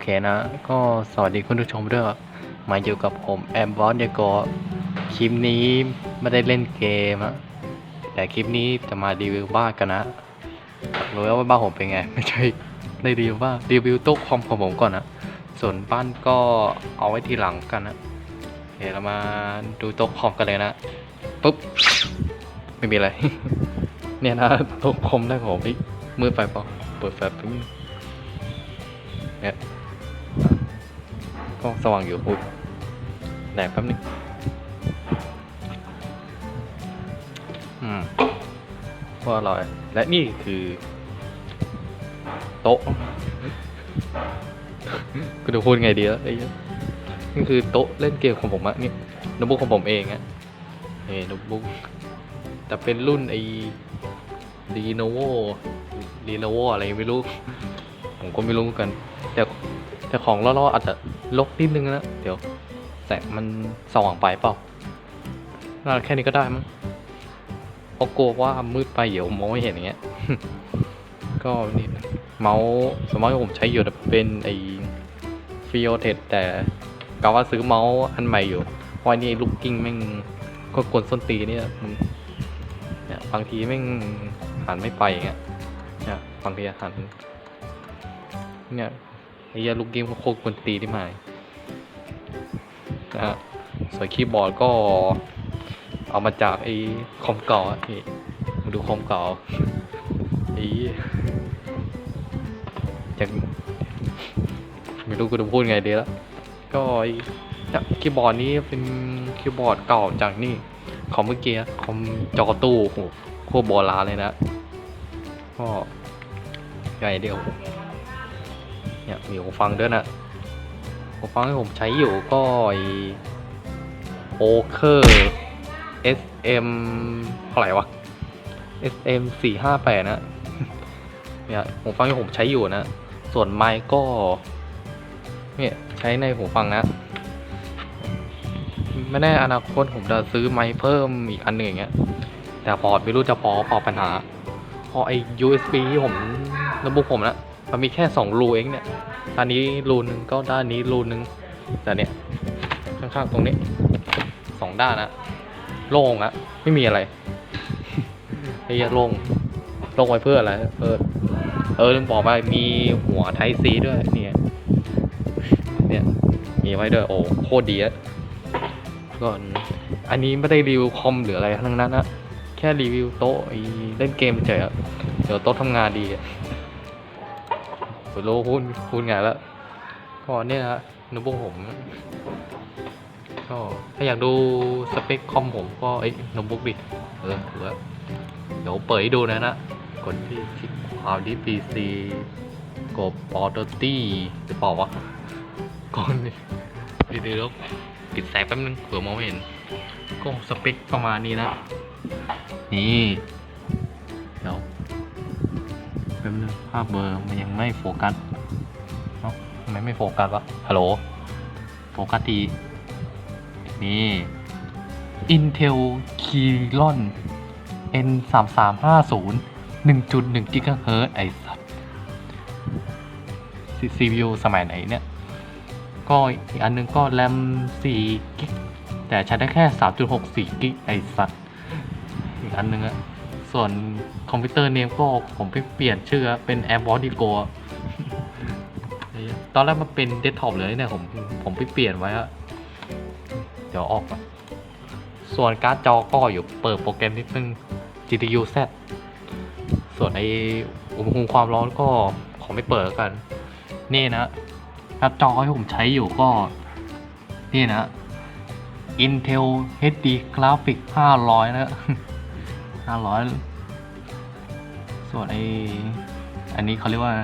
เคนะ ก็สวัสดีคุณผู้ชมด้วยมาอยู่กับผมแอมบอสเดโกคลิปนี้ไม่ได้เล่นเกมอะแต่คลิปนี้จะมารีวิวบ้านกันนะรู้แล้วว่าบ้านผมเป็นไง ไม่ใช่ได้รีวิวบ้านรีวิวโต๊ะคอมของผมก่อนนะส่วนบ้านก็เอาไว้ทีหลังกันนะโอเคเรามาดูโต๊ะคอมกันเลยนะปุ๊บไม่มีอะไร เนี่ยนะโต๊ะคอมได้ของผมอีกมืดไปเปล่าเปิดแฟลชแป๊บนึงเนี่ย ก็สว่างอยู่อุ้ยแดกแป๊บนึงอืมก็อร่อย และนี่คือ โต๊ะก็จะพูดไงดีแล้วไอ้เหี้ยนี่คือโต๊ะเล่นเกมของผมอะนี่โน้ตบุ๊กของผมเองอะนี่โน้ตบุ๊กแต่เป็นรุ่นไอ้ดีโนโวดีโนโวอะไรไม่รู้ ผมก็ไม่รู้เหมือนกัน แต่แต่ของล่อๆอาจจะ ลกนิดนึงนะ เดี๋ยวแสงมันสว่างไปเปล่าน่าแค่นี้ก็ได้มั้งเพราะกลัวว่ามืดไปเดี๋ยวมองไม่เห็นอย่างเงี้ย ก็นี่เมาส์สมัยผมใช้อยู่เป็นไอ้ฟิโอเทสแต่กะว่าซื้อเมาส์อันใหม่อยู่เพราะอันนี่ลูกกิ้งแม่งก็กวนส้นตีนเนี่ยมึงเนี่ยบางทีแม่งหันไม่ไปอย่างเงี้ยเนี่ยบางทีหันเนี่ย ไอ้เหี้ยลูกเกมโคตรกวนตีที่หมายนะฮะส่วนคีย์บอร์ดก็ เอามาจากไอ้คอมเก่าอะนี่มาดูคอมเก่าไอ้จากไม่รู้กูจะพูดไงดีล้วก็ไอ้คีย์บอร์ดนี้เป็นคีย์บอร์ดเก่าจากนี่คอมเมื่อกี้อะคอมจอตู้โหโคตรโบราณเลยนะก็ใหญ่เดียว เนี่ยมีหูฟังด้วยนะหูฟังที่ผมใช้อยู่ก็โอเคอร์ SM เท่าไหร่วะ SM สี่ห้าแปดนะเนี่ยหูฟังที่ผมใช้อยู่นะ ส่วนไมค์ก็เนี่ยใช้ในหูฟังนะไม่แน่อนาคตผมจะซื้อไมค์เพิ่มอีกอันหนึ่งอย่างเงี้ย แต่พอร์ตไม่รู้จะพอเปล่าปัญหาพอไอ USB ที่ผมโน้ตบุ๊กผมนะ มันมีแค่สองรูเองเนี่ยด้านนี้รูหนึ่งก็ด้านนี้รูหนึ่งแต่เนี่ยข้างๆตรงนี้สองด้านนะโล่งอะไม่มีอะไรไอ้ยโล่งโล่งไว้เพื่ออะไรเออเออลืมบอกไปมีหัวไทซีด้วยเนี่ยเนี่ยมีไว้ด้วยโอ้โคตรดีอะก่อนอันนี้ไม่ได้รีวิวคอมหรืออะไรทั้งนั้นนะแค่รีวิวโต๊ะเล่นเกมเฉยอะเดี๋ยวโต๊ะทำงานดีอะ ผมรู้พูดพูดไงแล้วก็เนี่ยนะโน้ตบุ๊กผมก็ถ้าอยากดูสเปคคอมผมก็เอ้โน้ตบุ๊กดิเออถือว่าเดี๋ยวเปิดให้ดูนะนะกดที่คลิกขวาดิพีซีกดปอตตี้หรือเปล่าวะก่อนดิเดี๋ยวแล้วปิดแสงแป๊บนึงเผื่อมองไม่เห็น ก็สเปคประมาณนี้นะ นี่ ภาพเบอร์มันยังไม่โฟกัสเอ้าทำไมไม่โฟกัสวะฮัลโหลโฟกัสทีนี่ Intel Kiron N 3 3 5 0 1.1 GHz ไอ้สัส CPU สมัยไหนเนี่ย ก็อีกอันนึงก็แรม4กิกแต่ใช้ได้แค่ 3.64กิกไอ้สัสอีกอันนึงอะ ส่วนคอมพิวเตอร์เนมก็ผมไปเปลี่ยนชื่อเป็น a i r b o d i g o ตอนแรกมันเป็นเดสก์ท็อปเลยเนี่ยผมผมไปเปลี่ยนไว้อะเดี๋ยวออกก่อนส่วนการ์ดจอก็อยู่เปิดโปรแกรมนิดนึง GTU Z ส่วนไออุณหภูมิความร้อนก็ขอไม่เปิดกัน นี่นะการ์ดจอที่ผมใช้อยู่ก็ นี่นะ Intel HD Graphic 500 นะห้าร้อย ส่วนไออันนี้เขาเรียกว่า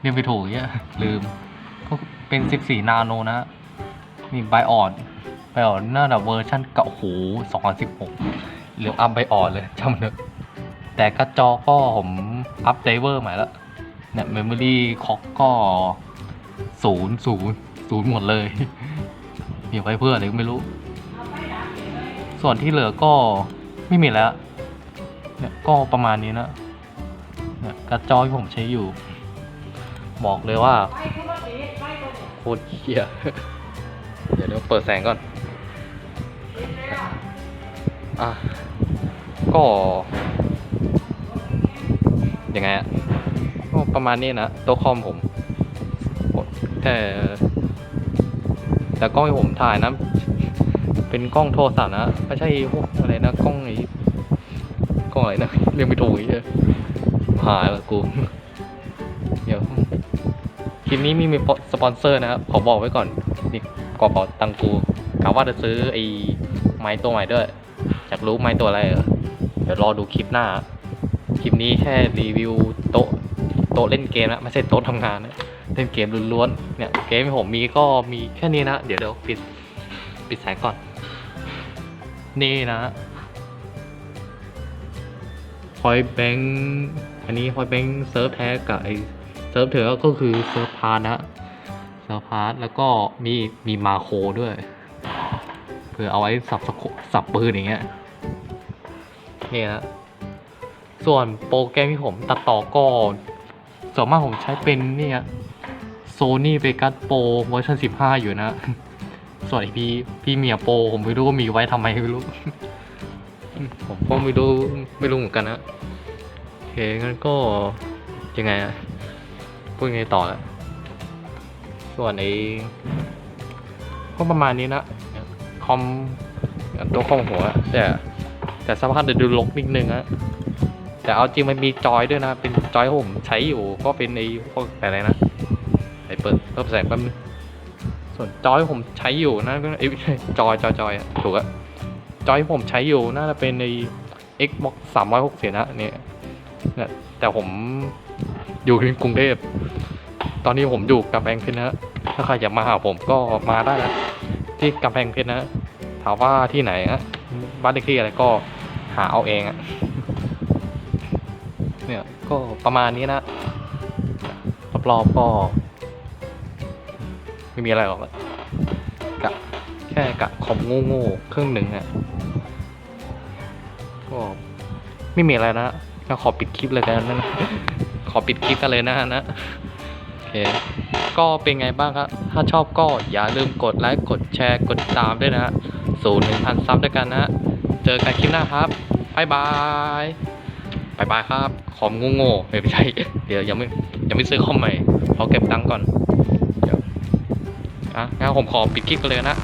เรียกไปถูกเนี่ยลืมก็เป็น 14 นาโนนะนี่ไบออดไบออดน่าจะเวอร์ชันเก่าโอ้โห2016หรืออัพไบออดเลยจำเนอะแต่กระจอก็ผมอัพไดเวอร์ใหม่แล้วเนี่ยเมมโมรี่คอกก็ศูนย์ศูนย์ศูนย์หมดเลยมีไว้เพื่ออะไรก็ไม่รู้ ส่วนที่เหลือก็ไม่มีแล้วเนี่ยก็ประมาณนี้นะ เนี่ยกระจอที่ผมใช้อยู่ บอกเลยว่าโคตรเหี้ยเดี๋ยวเดี๋ยวเปิดแสงก่อน อะ ก็ ยังไงอะก็ประมาณนี้นะต๊ะคอมผมแต่แต่กล้องที่ผมถ่ายนะ เป็นกล้องโทรศัพท์นะ ไม่ใช่พวกอะไรนะ กล้องไอ้กล้องอะไรนะเรียกไม่ถูกอีกเลย หายละกูเดี๋ยวคลิปนี้มีมีสปอนเซอร์นะครับขอบอกไว้ก่อนนี่กอเป๋าตังกูกะว่าจะซื้อไอ้ไม้ตัวใหม่ด้วยอยากรู้ไม้ตัวอะไรเหรอเดี๋ยวรอดูคลิปหน้า คลิปนี้แค่รีวิวโต๊ะโต๊ะเล่นเกมนะไม่ใช่โต๊ะทำงานนะเล่นเกมล้วนๆเนี่ยเกมที่ผมมีก็มีแค่นี้นะ เดี๋ยวเดี๋ยวปิดปิดสายก่อน นี่นะพอยแบง อันนี้พอยแบงเซิร์ฟแท้กับไอเซิร์ฟเถอก็คือเซิร์ฟพาร์ทนะเซิร์ฟพาร์ทแล้วก็มีมีมาโคด้วยเพื่อเอาไว้สับสับปืนอย่างเงี้ยนี่นะส่วนโปรแกรมที่ผมตัดต่อก็ส่วนมากผมใช้เป็นเนี่ยโซนี่เ e กัสโปรเวอร์ชัน15 อยู่นะ ส่วนไอพี่พี่เมียโปรผมไม่รู้ว่ามีไว้ทำไมไม่รู้ ผมก็ไม่รู้ไม่รู้เหมือนกันนะ เคงั้นก็ยังไงอะพูดยังไงต่อละส่วนไอ้ก็ประมาณนี้นะคอมตัวคอมหัวแต่แต่สภาพเดี๋ยวดูลกนิดนึงอะแต่เอาจริงมันมีจอยด้วยนะ เป็นจอยผมใช้อยู่ก็เป็นไอ้พวกอะไรนะไอ้เปิดเพิ่มแสงแป๊บนึงส่วนจอยผมใช้อยู่นะก็เอ้จอยจอยจอยถูกอะจอยผมใช้อยู่น่าจะเป็นใน Xbox 360นะเนี่ย เนี่ยแต่ผมอยู่ที่กรุงเทพตอนนี้ผมอยู่กำแพงเพชรนะ ถ้าใครอยากมาหาผมก็มาได้นะที่กำแพงเพชรนะ ถามว่าที่ไหนนะบ้านเลขที่อะไรก็หาเอาเองอะเนี่ยก็ประมาณนี้นะรอบๆก็ ไม่มีอะไรหรอกกะแค่กะคอมโง่ๆเครื่องหนึ่งอะก็ไม่มีอะไรนะ ก็ขอปิดคลิปเลยกันนะ ขอปิดคลิปกันเลยนะนะ โอเค ก็เป็นไงบ้างครับ ถ้าชอบก็อย่าลืมกดไลค์ กดแชร์ กดติดตามด้วยนะฮะสู่หนึ่งพันซับด้วยกันนะฮะเจอกันคลิปหน้าครับบายบายบายบายครับคอมโง่ๆไม่ใช่ เดี๋ยวยังไม่ยังไม่ซื้อคอมใหม่ ขอเก็บตังค์ก่อนเอะงั้นผมขอปิดคลิปกันเลยนะ